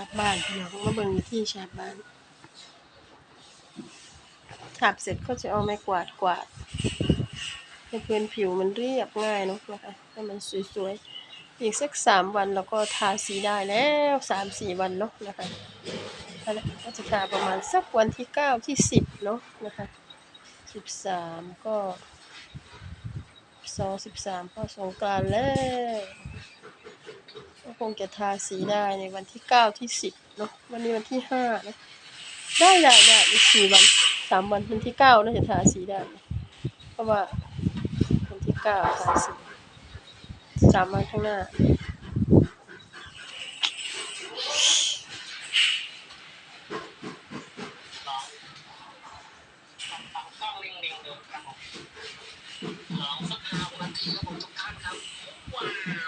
าบบ้านพี่น้องมาเบิ่งวิธีฉาบบ้านฉาบเสร็จก็จะเอาไม้กวาดกวาดให้พื้นผิวมันเรียบง่ายเนาะนะคะให้มันสวยๆ อีกสักสามวันแล้วก็ทาสีได้แล้วสามสี่วันเนาะนะคะนั่นแหละก็จะทาประมาณสักวันที่เก้าที่สิบเนาะนะคะสิบสามก็สองสิบสามก็สงกรานแล้ว งจะทาสีได้ในวันที่เก้าที่สิบเนาะวันนี้วันที่ห้านะได้ได้ได้อีกสี่วันสามวันวันที่เก้าน่าจะทาสีได้ เพราะว่าวันที่เก้าทาสีสามวันข้างหน้ากล้องลิงลิงดูครับผมลองสักห้านาทีครับผมทุกท่านครับว้า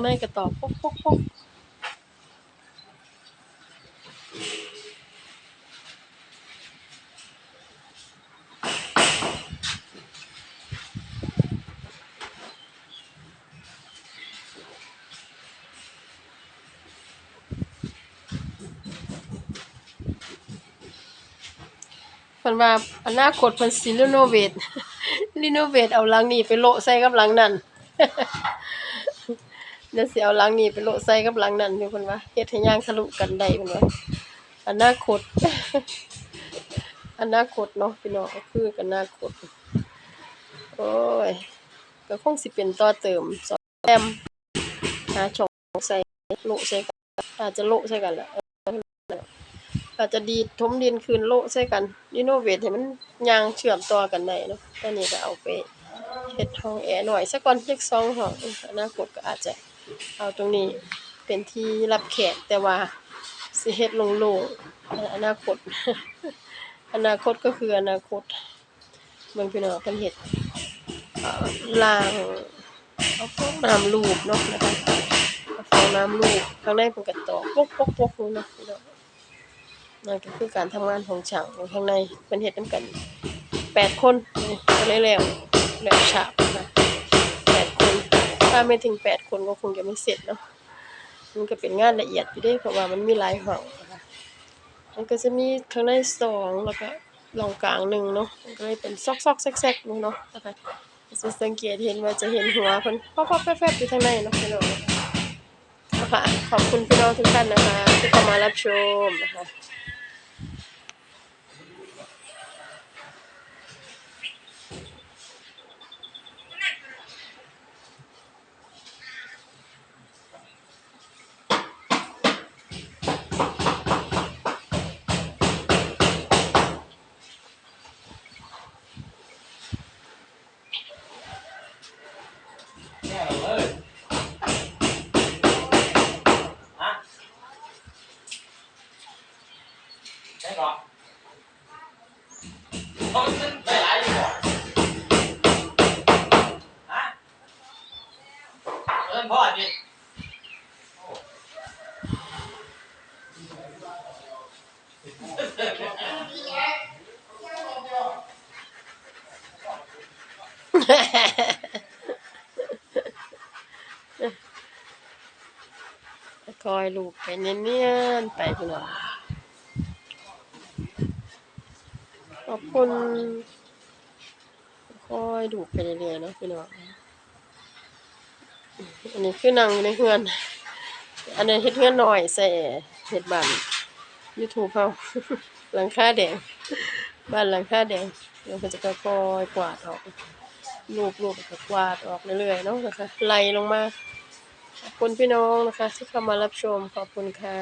ข้างในกระต่อปกปกปกเพิ่นว่าอนาคตเพิ่นสิรีโนเวทรีโนเวทเอาหลังนี้ไปโละใส่กับหลังนั้น เดี๋ยวสิเอาหลังนี้ไปโละใส่กับหลังนั้นอยู่เพิ่นว่าเฮ็ดให้ย่างทะลุกันได้เพิ่นว่าอนาคต อนาคตเนาะพี่น้องก็คืออนาคต โอ้ยก็คงสิเป็นต่อเติมสอดแต้มหาช่องใส่โละใส่กันอาจจะโละใส่กันแหละอาจจะดีดถมดินคืนโละใส่กันรีโนเวทให้มันย่างเชื่อมต่อกันได้เนาะตอนนี้ก็เอาไปเฮ็ดห้องแอร์หน่อยสักก่อนจักสองห้องอนาคตก็อาจจะ เอาตรงนี้เป็นที่รับแขกแต่ว่าสิเฮ็ดโลงอนาคต อนาคตก็คืออนาคตเบิ่งพี่น้องเพิ่นเฮ็ดล่างเอาฟองน้ำรูปเนาะนะคะเอาฟองน้ำรูปข้างในเพิ่นก็ตอกปกๆๆนู่นเนาะพี่น้องนั่นก็คือการทำงานของช่างอยู่ข้างในเพิ่นเฮ็ดน้ำกันแปดคนก็เลยแล้วแล้วฉาบ ถ้าไม่ถึงแปดคนก็คงจะไม่เสร็จเนาะมันก็เป็นงานละเอียดอยู่ด้เพราะว่ามันมีหลายห้องนะคะมันก็จะมีข้างในสองแล้วก็รองกลางหนึ่งเนาะมันก็เลยเป็นซอกๆแซกๆนู่นเนาะนะคะจะสังเกตเห็นว่าจะเห็นหัวเพิ่นป๊อปๆแฟบๆอยู่ข้างในเนาะพี่น้องนะคะขอบคุณพี่น้องทุกท่านนะคะที่เข้ามารับชมนะคะ คอยลูกไปเนียนๆไปพี่น้อง ขอบคุณค่อยดูไปเรื่อยๆนะพี่น้องอันนี้คือนั่งอยู่ในเฮือน อันนี้เฮ็ดเฮือนหน่อยใส่เฮ็ดบ้าน YouTube เฮาหลังคาแดง บ้านหลังคาแดงเดี๋ยวเพิ่นจะค่อยกวาดออกรูปๆแล้วก็กวาดออกเรื่อยๆเนาะนะคะไล่ลงมาขอบคุณพี่น้องนะคะ ที่เข้ามารับชมขอบคุณค่ะ